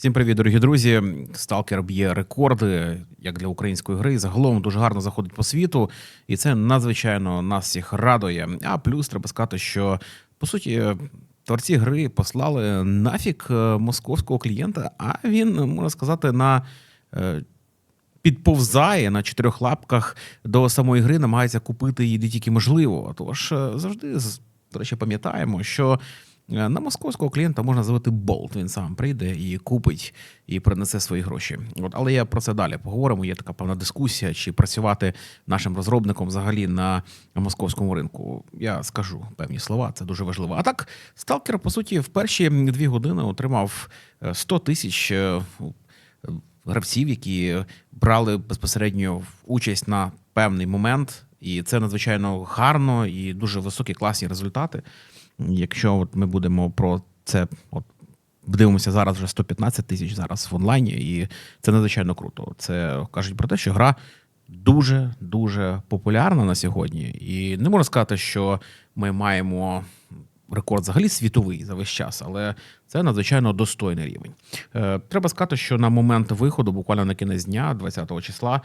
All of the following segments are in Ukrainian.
Всім привіт, дорогі друзі. Сталкер б'є рекорди як для української гри. Загалом дуже гарно заходить по світу, і це надзвичайно нас всіх радує. А плюс треба сказати, що по суті. Творці гри послали нафік е, московського клієнта, а він, можна сказати, на е, підповзає на чотирьох лапках до самої гри, намагається купити її де тільки можливо. Тож е, завжди, до речі, пам'ятаємо, що на московського клієнта можна зробити болт. Він сам прийде і купить і принесе свої гроші. От, але я про це далі поговоримо. Є така певна дискусія, чи працювати нашим розробником взагалі на московському ринку. Я скажу певні слова, це дуже важливо. А так, сталкер, по суті, в перші дві години отримав е, 100 тисяч. е, гравців, які брали безпосередньо участь на певний момент, і це надзвичайно гарно і дуже високі класні результати. Якщо от ми будемо про це от. Дивимося зараз вже 115 тисяч зараз в онлайні, і це надзвичайно круто. Це кажуть про те, що гра дуже дуже популярна на сьогодні. І не можна сказати, що ми маємо рекорд взагалі світовий за весь час, але це надзвичайно достойний рівень. Е, Треба сказати, що на момент виходу, буквально на кінець дня, 20 числа,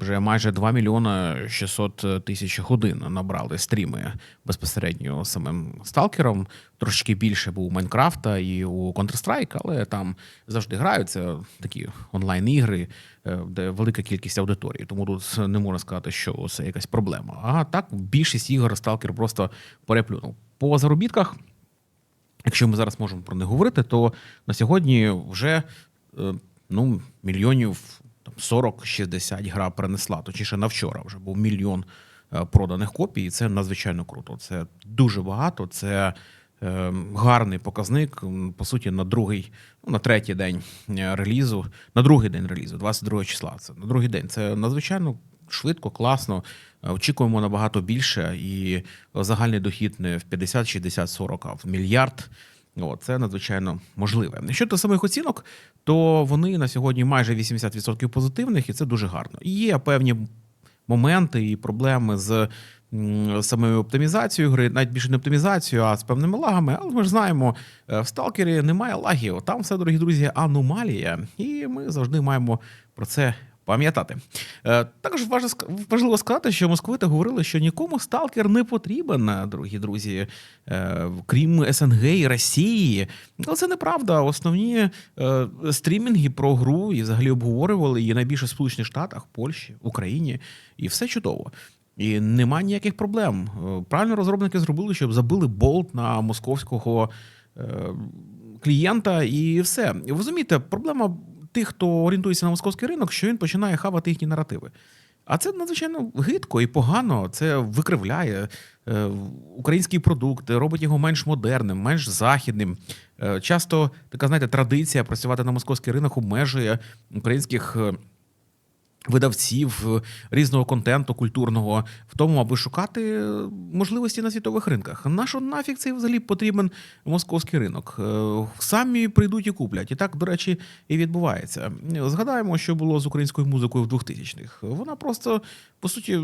вже майже 2 мільйона 600 тисяч годин набрали стріми безпосередньо самим сталкером. Трошки більше був у Майнкрафта і у Counter-Strike, але там завжди граються такі онлайн-ігри, е, де велика кількість аудиторії. Тому тут не можна сказати, що це якась проблема. А так, більшість ігор сталкер просто переплюнув. По заробітках Якщо ми зараз можемо про них говорити, то на сьогодні вже е, ну, мільйонів там, 40-60 гра перенесла. Точніше, на вчора вже був мільйон е, проданих копій, і це надзвичайно круто. Це дуже багато. Це е, гарний показник. По суті, на другий, ну на третій день е, релізу, на другий день релізу, 22 числа. Це на другий день. Це надзвичайно швидко, класно. Е, Очікуємо набагато більше, і загальний дохід не в 50, 60, 40, а в мільярд. О, це надзвичайно можливе. Щодо самих оцінок, то вони на сьогодні майже 80% позитивних, і це дуже гарно. Є певні моменти і проблеми з самою оптимізацією гри, навіть більше не оптимізацією, а з певними лагами. Але ми ж знаємо, е, в сталкері немає лагів. Там все, дорогі друзі, аномалія, і ми завжди маємо про це. Пам'ятати Е, також важливо сказати, що московити говорили, що нікому сталкер не потрібен, е, дорогі друзі, е, крім СНГ і Росії. Але це неправда. Основні стрімінги про гру і взагалі обговорювали її найбільше в Сполучених Штатах, Польщі, Україні, і все чудово. І нема ніяких проблем. Правильно розробники зробили, щоб забили болт на московського клієнта, і все. Ви розумієте, проблема тих, хто орієнтується на московський ринок, що він починає хавати їхні наративи. А це надзвичайно гидко і погано. Це викривляє е, український продукт, робить його менш модерним, менш західним. Е, часто така, знаєте, традиція працювати на московський ринок обмежує українських. Видавців е, різного контенту культурного в тому, аби шукати е, можливості на світових ринках. Нащо нафіг цей взагалі потрібен московський ринок? Е, Самі прийдуть і куплять. І так, до речі, і відбувається. Згадаємо, що було з українською музикою в 2000-х. Вона просто по суті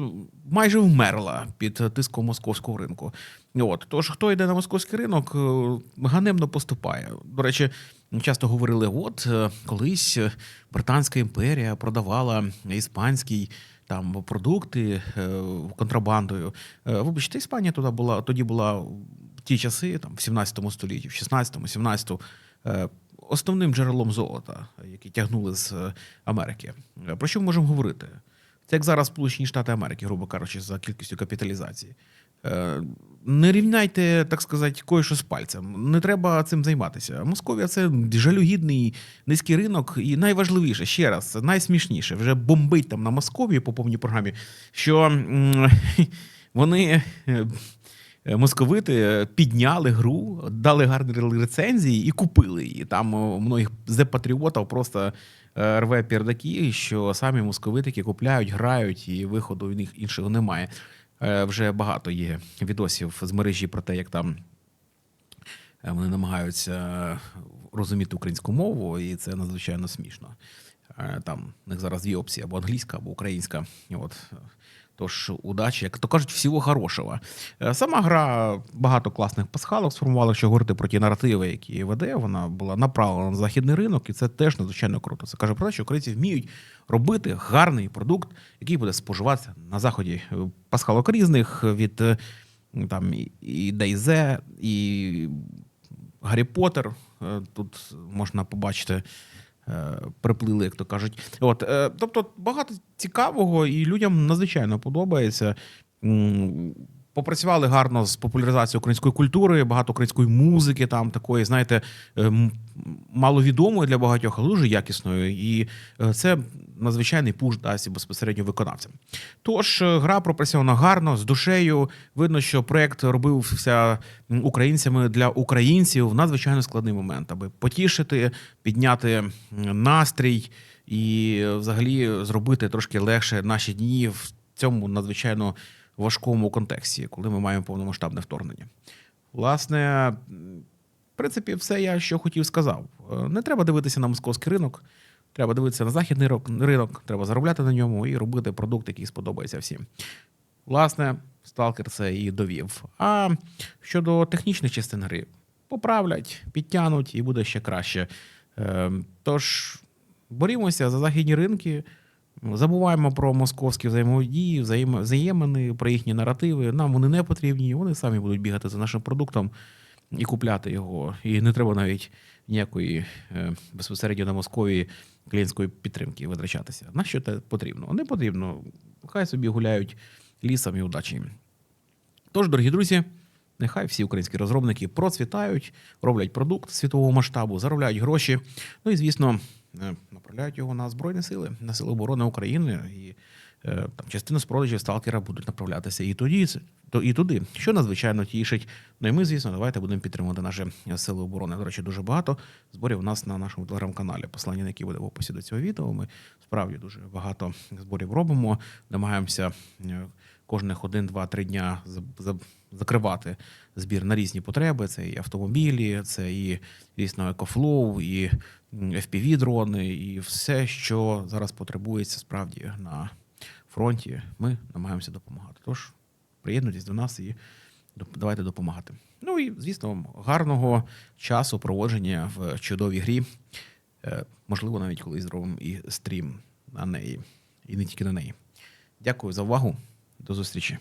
майже вмерла під тиском московського ринку. От тож, хто йде на московський ринок, ганебно поступає. До речі, часто говорили: от е, колись е, Британська імперія продавала іспанський. Там продукти е, контрабандою. Вибачте, Іспанія туди була тоді була в ті часи, там в 17 столітті, в 16-му, 17-му, е, основним джерелом золота, які тягнули з Америки. Про що ми можемо говорити? Це як зараз Сполучені Штати Америки, грубо кажучи, за кількістю капіталізації. Е, Не рівняйте, так сказати, кое-що з пальцем. Не треба цим займатися. Московія це жалюгідний низький ринок, і найважливіше, ще раз, найсмішніше, вже бомбить там на Московії по повній програмі, що вони. е, Московити підняли гру, дали гарні рецензії і купили її. Там многих з-патріотів просто е, рве пердаки, що самі московити купляють, грають, і виходу в них іншого немає. Е, Вже багато є відосів з мережі про те, як там е, вони намагаються розуміти українську мову, і це надзвичайно смішно. Е, Там у них зараз дві опції: або англійська, або українська. От. Тож удачі, як то кажуть, всього хорошого. Е, Сама гра багато класних пасхалок сформувала, якщо говорити про ті наративи, які веде. Вона була направлена на західний ринок, і це теж надзвичайно круто. Це каже про те, що українці вміють робити гарний продукт, який буде споживатися на заході Е, пасхалок різних від е, там і- Дейзе, і Гаррі Поттер. Тут можна побачити. Е, Приплили, як то кажуть. От, е, тобто багато цікавого, і людям надзвичайно подобається. Попрацювали гарно з популяризацією української культури, багато української музики, там такої, знаєте, ем, маловідомої для багатьох, але дуже якісної. І е, це надзвичайний пуш дасть безпосередньо виконавцям. Тож е, гра пропрацьована гарно, з душею. Видно, що проект робився українцями для українців в надзвичайно складний момент, аби потішити, підняти настрій і е, взагалі зробити трошки легше наші дні в цьому надзвичайно важкому контексті, коли ми маємо повномасштабне вторгнення. Власне, в принципі, все я що хотів сказав. Е, Не треба дивитися на московський ринок, треба дивитися на західний ринок, треба заробляти на ньому і робити продукт, який сподобається всім. Власне, сталкер це і довів. А щодо технічних частин гри, поправлять, підтягнуть і буде ще краще. Е, Тож борімося за західні ринки. Забуваємо про московські взаємодії, взаєм- взаємини, про їхні наративи. Нам вони не потрібні. Вони самі будуть бігати за нашим продуктом і купляти його. І не треба навіть ніякої е, безпосередньо на Москові клієнтської підтримки витрачатися. На що це потрібно? Не потрібно. Хай собі гуляють лісом і удачі. Тож, дорогі друзі, нехай всі українські розробники процвітають, роблять продукт світового масштабу, заробляють гроші. Ну і, звісно, е, направляють його на Збройні сили, на Сили оборони України. І там частина з продажів сталкера будуть направлятися і тоді, то і туди, що надзвичайно тішить. Ну і ми, звісно, давайте будемо підтримувати наші сили оборони. До речі, дуже багато зборів у нас на нашому телеграм-каналі. Посилання, на який буде в описі до цього відео. Ми справді дуже багато зборів робимо. Намагаємося е, кожних один, два, три дня за- за- закривати збір на різні потреби. Це і автомобілі, це і звісно екофлоу, і fpv дрони, і все, що зараз потребується справді на фронті. Ми намагаємося допомагати. Тож приєднуйтесь до нас і давайте допомагати. Ну і звісно, гарного часу проводження в чудовій грі. Е, Можливо, навіть колись зробимо і стрім на неї, і не тільки на неї. Дякую за увагу. До зустрічі.